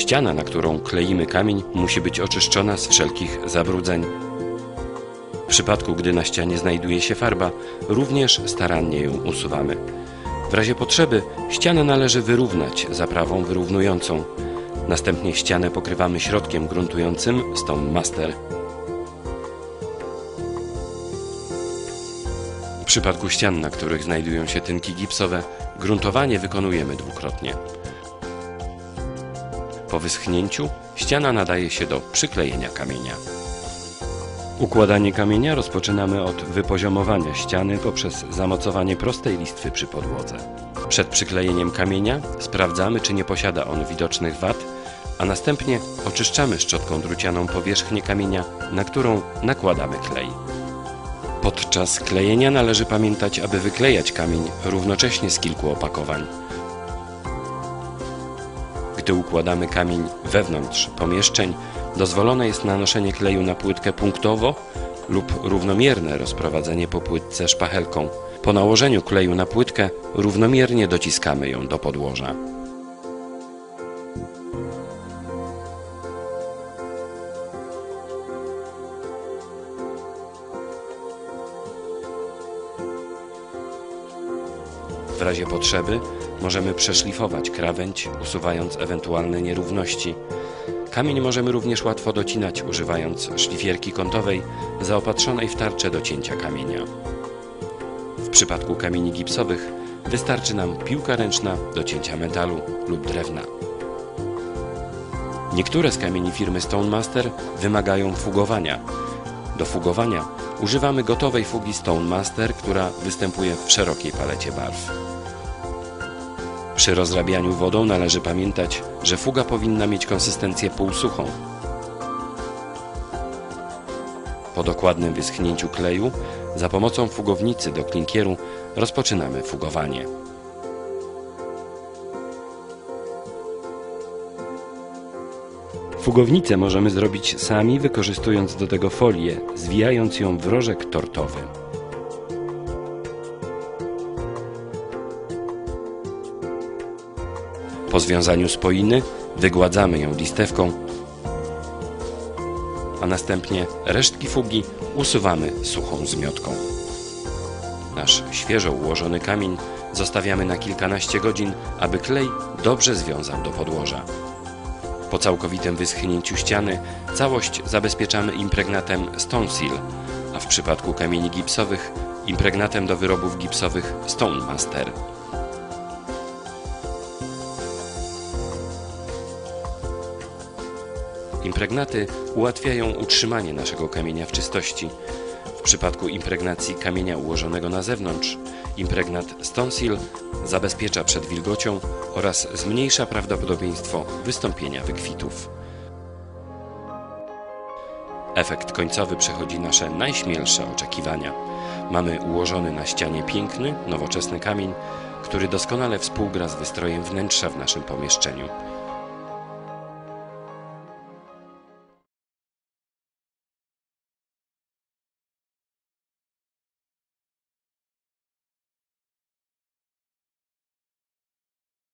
Ściana, na którą kleimy kamień, musi być oczyszczona z wszelkich zabrudzeń. W przypadku, gdy na ścianie znajduje się farba, również starannie ją usuwamy. W razie potrzeby ścianę należy wyrównać zaprawą wyrównującą. Następnie ścianę pokrywamy środkiem gruntującym Stone Master. W przypadku ścian, na których znajdują się tynki gipsowe, gruntowanie wykonujemy dwukrotnie. Po wyschnięciu ściana nadaje się do przyklejenia kamienia. Układanie kamienia rozpoczynamy od wypoziomowania ściany poprzez zamocowanie prostej listwy przy podłodze. Przed przyklejeniem kamienia sprawdzamy, czy nie posiada on widocznych wad, a następnie oczyszczamy szczotką drucianą powierzchnię kamienia, na którą nakładamy klej. Podczas klejenia należy pamiętać, aby wyklejać kamień równocześnie z kilku opakowań. Gdy układamy kamień wewnątrz pomieszczeń, dozwolone jest nanoszenie kleju na płytkę punktowo lub równomierne rozprowadzenie po płytce szpachelką. Po nałożeniu kleju na płytkę równomiernie dociskamy ją do podłoża. W razie potrzeby możemy przeszlifować krawędź, usuwając ewentualne nierówności. Kamień możemy również łatwo docinać, używając szlifierki kątowej zaopatrzonej w tarczę do cięcia kamienia. W przypadku kamieni gipsowych wystarczy nam piłka ręczna do cięcia metalu lub drewna. Niektóre z kamieni firmy Stonemaster wymagają fugowania. Do fugowania używamy gotowej fugi Stonemaster, która występuje w szerokiej palecie barw. Przy rozrabianiu wodą należy pamiętać, że fuga powinna mieć konsystencję półsuchą. Po dokładnym wyschnięciu kleju, za pomocą fugownicy do klinkieru rozpoczynamy fugowanie. Fugownicę możemy zrobić sami, wykorzystując do tego folię, zwijając ją w rożek tortowy. Po związaniu spoiny wygładzamy ją listewką, a następnie resztki fugi usuwamy suchą zmiotką. Nasz świeżo ułożony kamień zostawiamy na kilkanaście godzin, aby klej dobrze związał do podłoża. Po całkowitym wyschnięciu ściany całość zabezpieczamy impregnatem Stone Seal, a w przypadku kamieni gipsowych impregnatem do wyrobów gipsowych Stone Master. Impregnaty ułatwiają utrzymanie naszego kamienia w czystości. W przypadku impregnacji kamienia ułożonego na zewnątrz, impregnat Stone Seal zabezpiecza przed wilgocią oraz zmniejsza prawdopodobieństwo wystąpienia wykwitów. Efekt końcowy przechodzi nasze najśmielsze oczekiwania. Mamy ułożony na ścianie piękny, nowoczesny kamień, który doskonale współgra z wystrojem wnętrza w naszym pomieszczeniu.